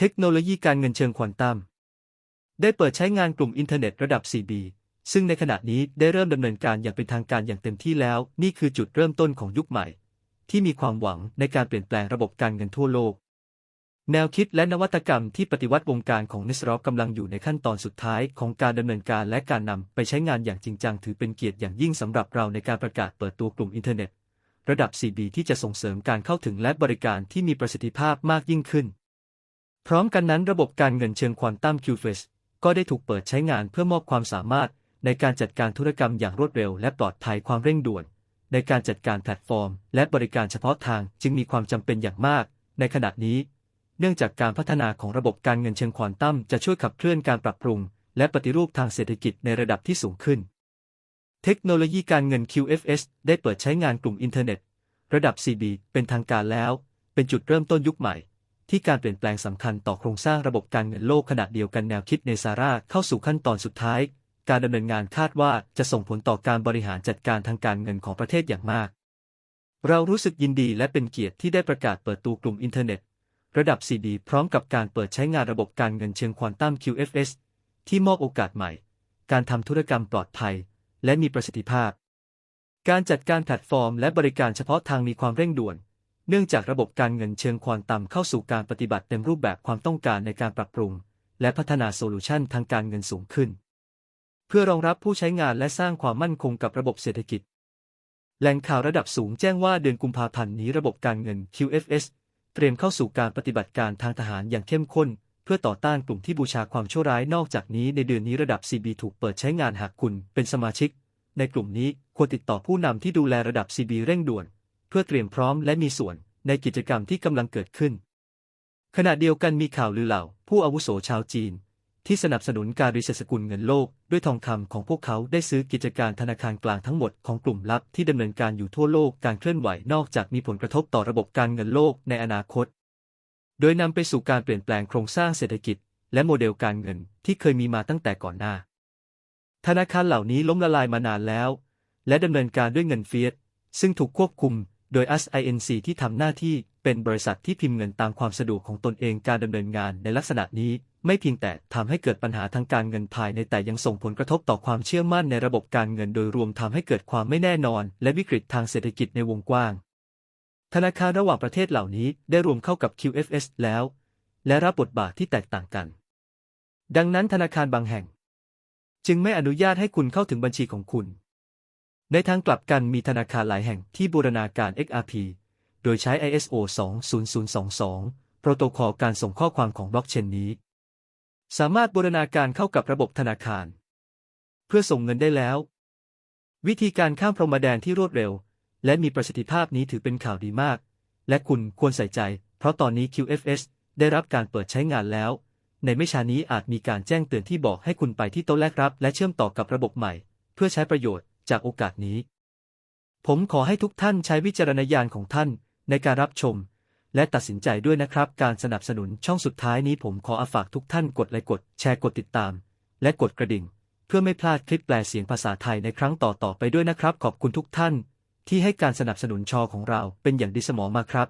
เทคโนโลยีการเงินเชิงควอนตัม ได้เปิดใช้งานกลุ่มอินเทอร์เน็ตระดับ 4B ซึ่งในขณะนี้ได้เริ่มดำเนินการอย่างเป็นทางการอย่างเต็มที่แล้ว นี่คือจุดเริ่มต้นของยุคใหม่ ที่มีความหวังในการเปลี่ยนแปลงระบบการเงินทั่วโลก แนวคิดและนวัตกรรมที่ปฏิวัติวงการของนิสรอกกำลังอยู่ในขั้นตอนสุดท้ายของการดำเนินการและการนำไปใช้งานอย่างจริงจังถือเป็นเกียรติอย่างยิ่งสำหรับเราในการประกาศเปิดตัวกลุ่มอินเทอร์เน็ต ระดับ 4B ที่จะส่งเสริมการเข้าถึงและบริการที่มีประสิทธิภาพมากยิ่งขึ้น พร้อมกันนั้นระบบการเงินเชิงควอนตัม QFS ก็ได้ถูกเปิดใช้งานเพื่อมอบความสามารถในการจัดการธุรกรรมอย่างรวดเร็วและปลอดภัยความเร่งด่วน ในการจัดการแพลตฟอร์ม และบริการเฉพาะทางจึงมีความจำเป็นอย่างมาก ในขณะนี้ เนื่องจากการพัฒนาของระบบการเงินเชิงควอนตัมจะช่วยขับเคลื่อนการปรับปรุง และปฏิรูปทางเศรษฐกิจในระดับที่สูงขึ้น เทคโนโลยีการเงิน QFS ได้เปิดใช้งานกลุ่มอินเทอร์เน็ต ระดับ CB เป็นทางการแล้ว เป็นจุดเริ่มต้นยุคใหม่ ที่การเปลี่ยนแปลงสำคัญต่อโครงสร้างระบบการเงินโลกขณะเดียวกันแนวคิดในซาร่าเข้าสู่ขั้นตอนสุดท้าย การดำเนินงานคาดว่าจะส่งผลต่อการบริหารจัดการทางการเงินของประเทศอย่างมาก เรารู้สึกยินดีและเป็นเกียรติที่ได้ประกาศเปิดตัวกลุ่มอินเทอร์เน็ต ระดับ CD พร้อมกับการเปิดใช้งานระบบการเงินเชิงควอนตัม QFS ที่มอบโอกาสใหม่ การทำธุรกรรมปลอดภัย และมีประสิทธิภาพ การจัดการแพลตฟอร์ม และบริการเฉพาะทางมีความเร่งด่วน เนื่องจากระบบการเงินเชิงควอนตัมเข้าสู่การปฏิบัติเต็มรูปแบบความต้องการในการปรับปรุง และพัฒนาโซลูชันทางการเงินสูงขึ้น เพื่อรองรับผู้ใช้งานและสร้างความมั่นคงกับระบบเศรษฐกิจ แหล่งข่าวระดับสูงแจ้งว่าเดือนกุมภาพันธ์นี้ระบบการเงิน QFS เตรียมเข้าสู่การปฏิบัติการทางทหารอย่างเข้มข้น เพื่อต่อต้านกลุ่มที่บูชาความชั่วร้ายนอกจากนี้ในเดือนนี้ระดับ CB ถูกเปิดใช้งานหากคุณเป็นสมาชิก ในกลุ่มนี้ควรติดต่อผู้นำที่ดูแลระดับ CB เร่งด่วน พื่อเตรียมพร้อมและมีส่วนในกิจกรรมที่กำลังเกิดขึ้น ขณะเดียวกันมีข่าวลือเหล่า ผู้อาวุโสชาวจีน ที่สนับสนุนการรีเซสกุลเงินโลก ด้วยทองคำของพวกเขาได้ซื้อกิจการธนาคารกลางทั้งหมดของกลุ่มลับที่ดำเนินการอยู่ทั่วโลกการเคลื่อนไหวนอกจากมีผลกระทบต่อระบบการเงินโลกในอนาคต โดยนำไปสู่การเปลี่ยนแปลงโครงสร้างเศรษฐกิจ และโมเดลการเงินที่เคยมีมาตั้งแต่ก่อนหน้า ธนาคารเหล่านี้ล้มละลายมานานแล้ว และดำเนินการด้วยเงินเฟียสซึ่งถูกควบคุม โดย SINC ที่ทำหน้าที่เป็นบริษัทที่พิมพ์เงินตามความสะดวกของตนเองการดำเนินงานในลักษณะนี้ ไม่เพียงแต่ทำให้เกิดปัญหาทางการเงินภายในแต่ยังส่งผลกระทบต่อความเชื่อมั่นในระบบการเงินโดยรวมทำให้เกิดความไม่แน่นอน และวิกฤตทางเศรษฐกิจในวงกว้าง ธนาคารระหว่างประเทศเหล่านี้ได้รวมเข้ากับ QFS แล้ว และรับบทบาทที่แตกต่างกัน ดังนั้นธนาคารบางแห่ง จึงไม่อนุญาตให้คุณเข้าถึงบัญชีของคุณ ในทางกลับกันมีธนาคารหลายแห่งที่บูรณาการ XRP โดยใช้ ISO 20022 โปรโตคอลการส่งข้อความของบล็อกเชนนี้ สามารถบูรณาการเข้ากับระบบธนาคาร เพื่อส่งเงินได้แล้ว วิธีการข้ามพรมแดนที่รวดเร็ว และมีประสิทธิภาพนี้ถือเป็นข่าวดีมาก และคุณควรใส่ใจ เพราะตอนนี้ QFS ได้รับการเปิดใช้งานแล้ว ในไม่ช้านี้อาจมีการแจ้งเตือนที่บอกให้คุณไปที่โต๊ะแลกรับ และเชื่อมต่อกับระบบใหม่ เพื่อใช้ประโยชน์ จากโอกาสนี้ ผมขอให้ทุกท่านใช้วิจารณญาณของท่านในการรับชม และตัดสินใจด้วยนะครับ การสนับสนุนช่องสุดท้ายนี้ผมขออาฝากทุกท่านกดไลค์กด แชร์กดติดตาม และกดกระดิ่ง เพื่อไม่พลาดคลิปแปลเสียงภาษาไทยในครั้งต่อๆไปด้วยนะครับ ขอบคุณทุกท่าน ที่ให้การสนับสนุนชอของเราเป็นอย่างดีเสมอมาครับ